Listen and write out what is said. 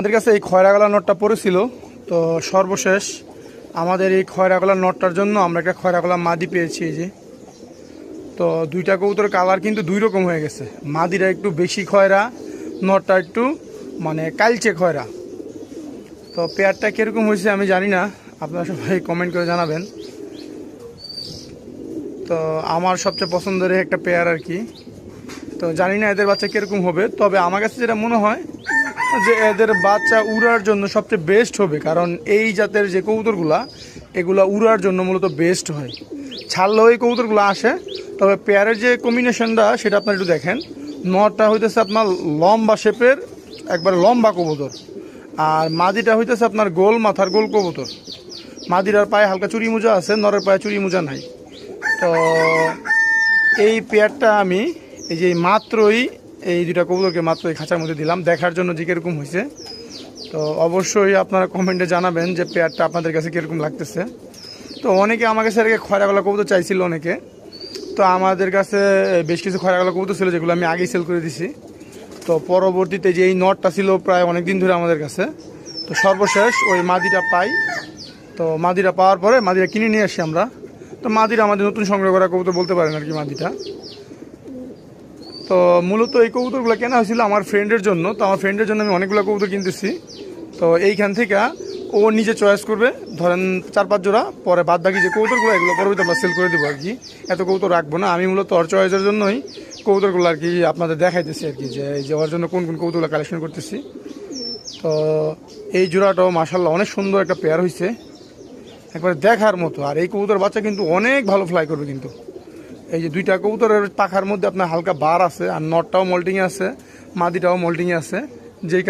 আমাদের কাছে এই খয়রাগলা নটটা পড়েছিল। তো সর্বশেষ আমাদের এই খয়রাগলা নটটার জন্য আমরা একটা খয়রাগলা মাদি পেয়েছি এই যে। তো দুইটা কবুতরের কালার কিন্তু দুই রকম হয়ে গেছে। মাদিরা একটু বেশি খয়রা, নটটা একটু মানে কালচে খয়রা। তো পেয়ারটা কীরকম হয়েছে আমি জানি না, আপনারা সবাই কমেন্ট করে জানাবেন। তো আমার সবচেয়ে পছন্দের একটা পেয়ার আর কি। তো জানি না এদের বাচ্চা কীরকম হবে, তবে আমার কাছে যেটা মনে হয় যে এদের বাচ্চা উড়ার জন্য সবচেয়ে বেস্ট হবে, কারণ এই জাতের যে কবুতরগুলা, এগুলা উড়ার জন্য মূলত বেস্ট হয়। ছাড়লেও এই কবুতরগুলো আসে, তবে পেয়ারের যে কম্বিনেশনটা সেটা আপনার একটু দেখেন। নটটা হইতেছে আপনার লম্বা শেপের, একবার লম্বা কবুতর। আর মাদিটা হইতেছে আপনার গোল মাথার গোল কবুতর। মাদিরার পায়ে হালকা চুরি মোজা আছে, নরের পায়ে চুরি মোজা নাই। তো এই পেয়ারটা আমি, এই যে মাত্রই এই দুটা কবুতরকে মাত্র এই খাঁচার মধ্যে দিলাম। দেখার জন্য যে কীরকম হয়েছে তো অবশ্যই আপনারা কমেন্টে জানাবেন যে পেয়ারটা আপনাদের কাছে কীরকম লাগতেছে। তো অনেকে আমার কাছে আগে খয়রাগলা কবুতর চাইছিল অনেকে। তো আমাদের কাছে বেশ কিছু খয়রাগলা কবুতর ছিল যেগুলো আমি আগেই সেল করে দিছি। তো পরবর্তীতে যে এই নটটা ছিল প্রায় অনেক দিন ধরে আমাদের কাছে। তো সর্বশেষ ওই মাদিটা পাই। তো মাদিরা পাওয়ার পরে মাদিরা কিনে নিয়ে আসি আমরা। তো মাদিরা আমাদের নতুন সংগ্রহ করা কবুতর বলতে পারেন আর কি মাদিটা। তো মূলত এই কবুতরগুলো কেনা হয়েছিল আমার ফ্রেন্ডের জন্য। তো আমার ফ্রেন্ডের জন্য আমি অনেকগুলো কবুতর কিনতেছি। তো এইখান থেকে ও নিজে চয়েস করবে। ধরেন চার পাঁচ জোড়া, পরে বাদ বাকি যে কবুতরগুলো, এগুলো পরবর্তী আমরা সেল করে দেবো আর কি। এত কবুতর রাখব না। আমি মূলত ওর চয়েসের জন্যই কবুতরগুলো আর কি আপনাদের দেখাইতেছি আর কি যে, এই যে ওর জন্য কোন কোন কবুতরগুলো কালেকশন করতেছি। তো এই জোড়াটাও মাসাল্লাহ অনেক সুন্দর একটা পেয়ার হয়েছে একবারে দেখার মতো। আর এই কবুতর বাচ্চা কিন্তু অনেক ভালো ফ্লাই করবে কিন্তু। এই যে দুইটা কবুতরের পাখার মধ্যে আপনার হালকা বার আছে, আর নটটাও মল্টিং আছে, মাদিটাও মল্টিং আছে, যেই